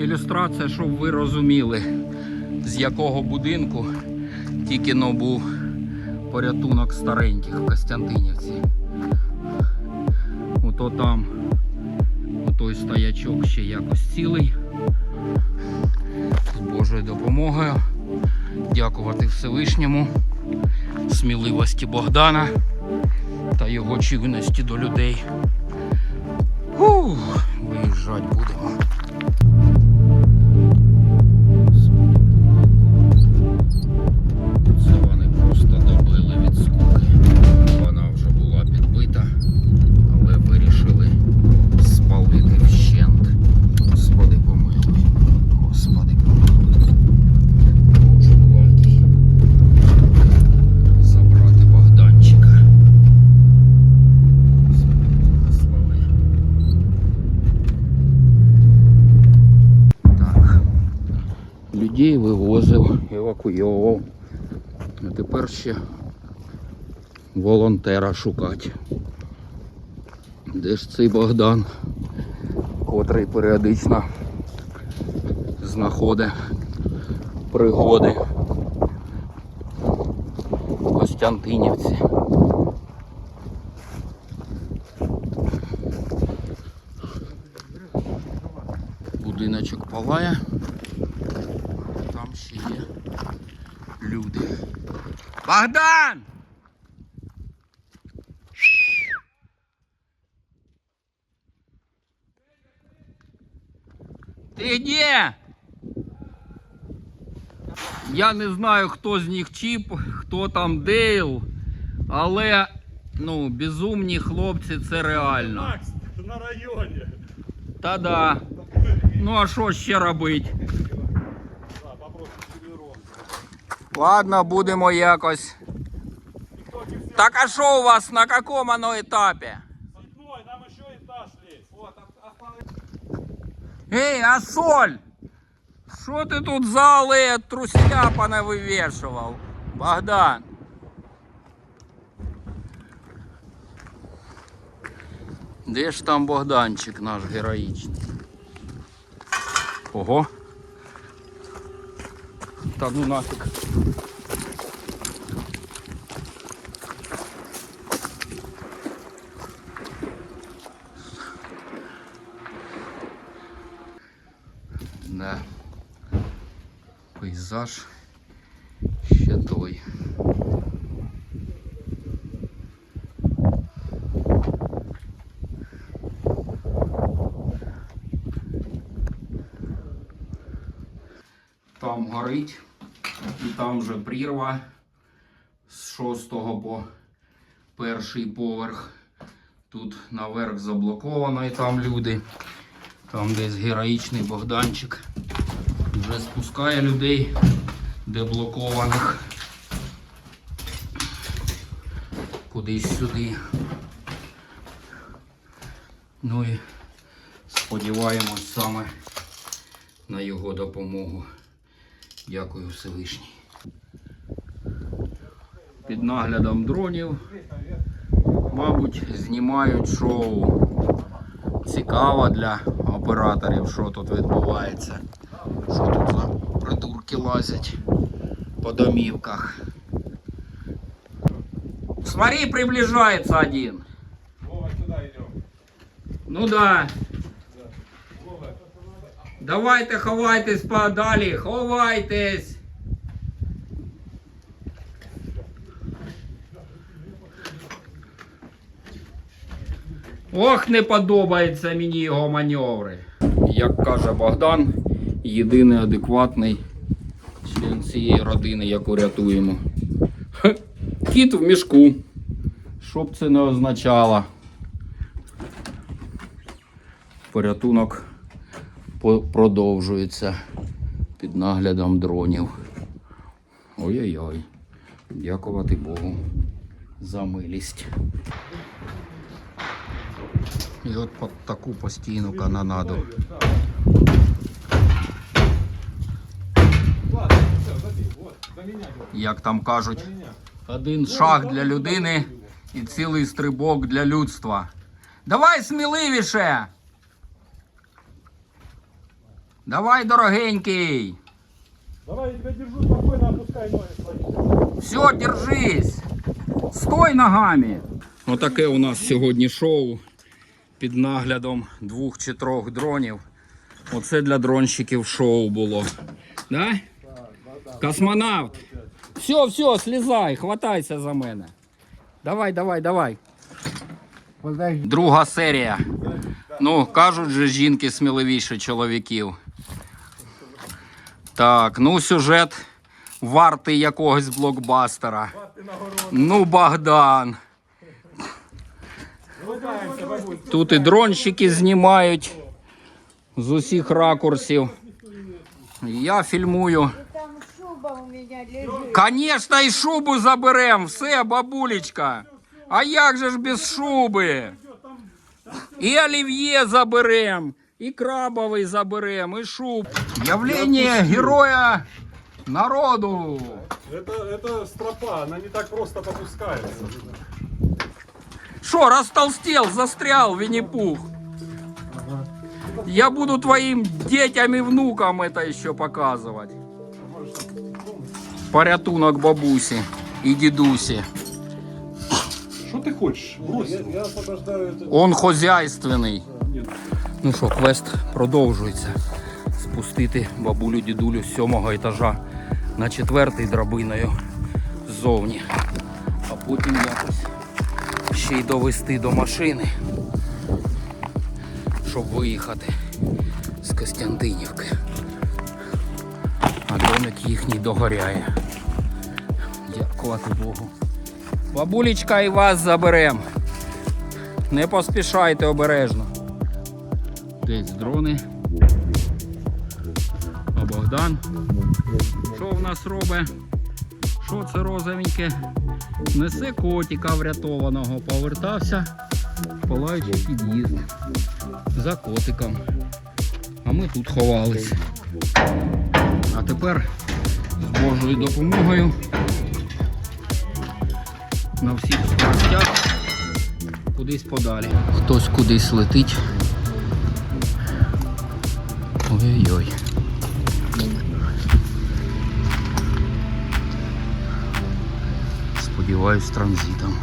Ілюстрація, щоб ви розуміли, з якого будинку тільки но був порятунок стареньких в Костянтинівці. Ото там, отой стоячок ще якось цілий. З Божою допомогою. Дякувати Всевишньому, сміливості Богдана та його чуйності до людей. Ух, виїжджати будемо. Евакуйовував. А тепер ще волонтера шукати. Де ж цей Богдан, котрий періодично знаходить пригоди в Костянтинівці. Будиночок палає, Богдан! Ти де? Я не знаю, хто з них чіп, хто там Дейл, але ну, безумні хлопці це реально. Макс, на районі. Та-да. Ну а що ще робити? Ладно, будемо якось. Так а що у вас на якому оно етапі? Седьмой, нам еще этаж лезть. Вот, осталось. Ей, а соль? Що ти тут зали труселя понавивішував? Богдан. Де ж там Богданчик наш героїчний? Ого. Та ну нафиг. Да. Пейзаж ще той. Там горить, і там вже прірва з шостого по перший поверх. Тут наверх заблоковано і там люди. Там десь героїчний Богданчик вже спускає людей деблокованих кудись сюди. Ну і сподіваємось саме на його допомогу. Дякую Всевишній. Під наглядом дронів, мабуть, знімають шоу. Цікаво для операторів, що тут відбувається. Що тут за придурки лазять по домівках. Смотри, приближается один. Вова, сюда идем. Ну да. Давайте ховайтесь подалі, ховайтесь. Ох, не подобаються мені його маневри. Як каже Богдан, єдиний адекватний член цієї родини, яку рятуємо. Хе, Кіт в мішку. Що б це не означало. Порятунок по- продовжується під наглядом дронів. Ой-ой-ой. Дякувати Богу за милість. І от під таку постійну канонаду. Як там кажуть, один шаг для людини і цілий стрибок для людства. Давай сміливіше! Давай, дорогенький. Давай, я тебя держу спокойно, опускай ноги свои. Все, держись. Стой ногами. Отаке у нас сьогодні шоу під наглядом двох чи трьох дронів. Оце для дронщиків шоу було. Да? Космонавт. Все, все, слізай, хватайся за мене. Давай, давай, давай. Друга серія. Ну, кажуть же жінки сміливіше чоловіків. Так, ну сюжет вартий якогось блокбастера. Ну, Богдан. Тут і дронщики знімають з усіх ракурсів. Я фільмую. Конечно, і шубу заберем. Все, бабулечка. А як же ж без шуби? І олів'є заберем, і крабовий заберем, і шуб. Явлення героя народу. Это, это стропа, она не так просто попускается. Что, растолстел, застрял, Винни-Пух? Я буду твоим детям и внукам это еще показывать. Порятунок бабусі і дідусі. Что ты хочешь? Брось. Я, я подождаю это. Он хозяйственний. Ну що, квест продовжується. Спустити бабулю дідулю з сьомого етажа на четвертий драбиною ззовні. А потім якось ще й довести до машини, щоб виїхати з Костянтинівки. А домик їхній догоряє. Дякувати Богу. Бабулечка і вас заберем. Не поспішайте обережно. Десь дрони. А Богдан. Що в нас робить? Що це розовеньке? Несе котика врятованого. Повертався в палаючий під'їзд. За котиком. А ми тут ховались. А тепер з Божою допомогою на всіх скоростях кудись подалі. Хтось кудись летить. Ой-ой-ой. Сподіваюсь, транзитом.